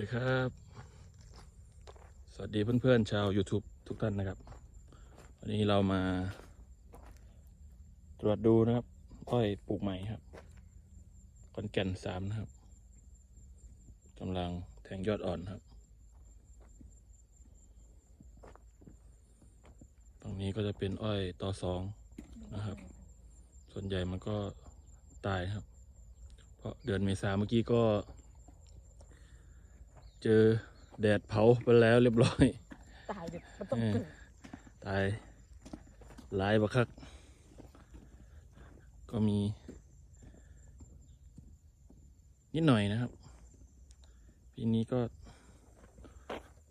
ดีครับ สวัสดีเพื่อนๆชาว YouTube ทุกท่านนะครับ วันนี้เรามา ตรวจดูนะครับ อ้อยปลูกใหม่ครับคอนแก่นสามนะครับกำลังแทงยอดอ่อนครับ ตรงนี้ก็จะเป็นอ้อยต่อสองนะครับ ส่วนใหญ่มันก็ตายครับ เพราะเดือนเมษาเมื่อกี้ก็ เจอแดดเผาไปแล้วเรียบร้อย ตายเด็กมันต้องเกิดตายหลายบักคัก ก็มี นิดหน่อยนะครับปีนี้ก็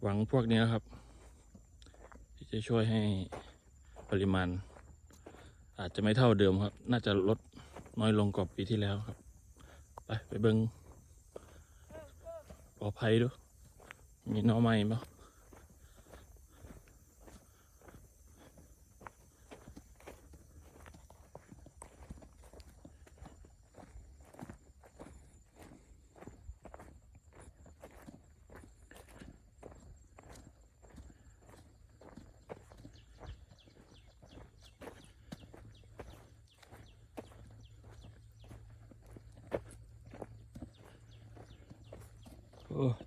หวังพวกนี้นะครับ ที่จะช่วยให้ปริมาณ อาจจะไม่เท่าเดิมครับ น่าจะลดน้อยลงกว่าปีที่แล้วครับ ไปไปเบิงป ลอดภัยดูมีน้อใหม่ป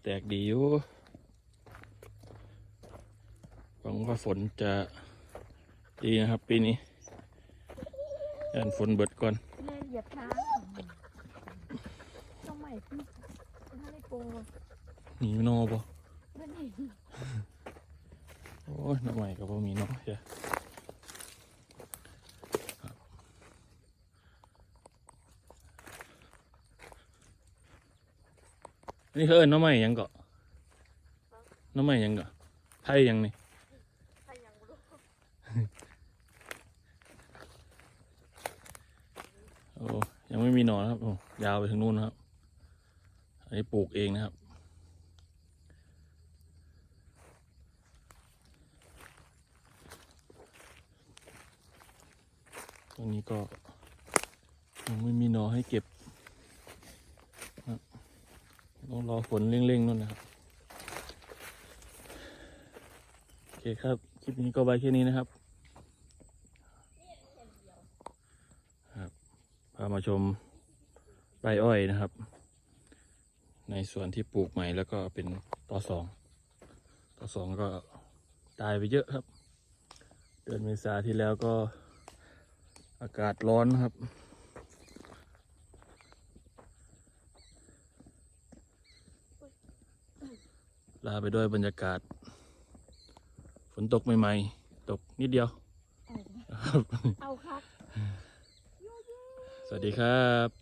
แตกดีอยู่หวังว่าฝนจะดีนะครับ ปีนี้ย่านฝนเบิดก่อนแม่เหยียบเท้าต้องใหม่พี่ถ้าไม่โกงมีนอปะนั่นเองโอ้ยน้ำใหม่ก็บ่มีนอเชียครับอั นี่เขาเอิ้นน้ำใหม่ยังเกาะน้ำใหม่ยังเกาะไทยยังนี่ใครยังรู้โอ้ยังไม่มีหนอนครับโอ้ยาวไปถึงนู่นครับ อันนี้ปลูกเองนะครับตรงนี้ก็ยังไม่มีหนอให้เก็บ ต้องรอฝนเร่งๆนู่นนะครับ โอเคครับ คลิปนี้ก็ไว้แค่นี้นะครับครับ พามาชมไรอ้อยนะครับ ในส่วนที่ปลูกใหม่แล้วก็เป็นต่อสองต่อสองก็ตายไปเยอะครับ เดือนเมษาที่แล้วก็อากาศร้อนครับ ลาไปด้วยบรรยากาศ ฝนตกใหม่ๆ ตกนิดเดียวครับเอาครับ สวัสดีครับ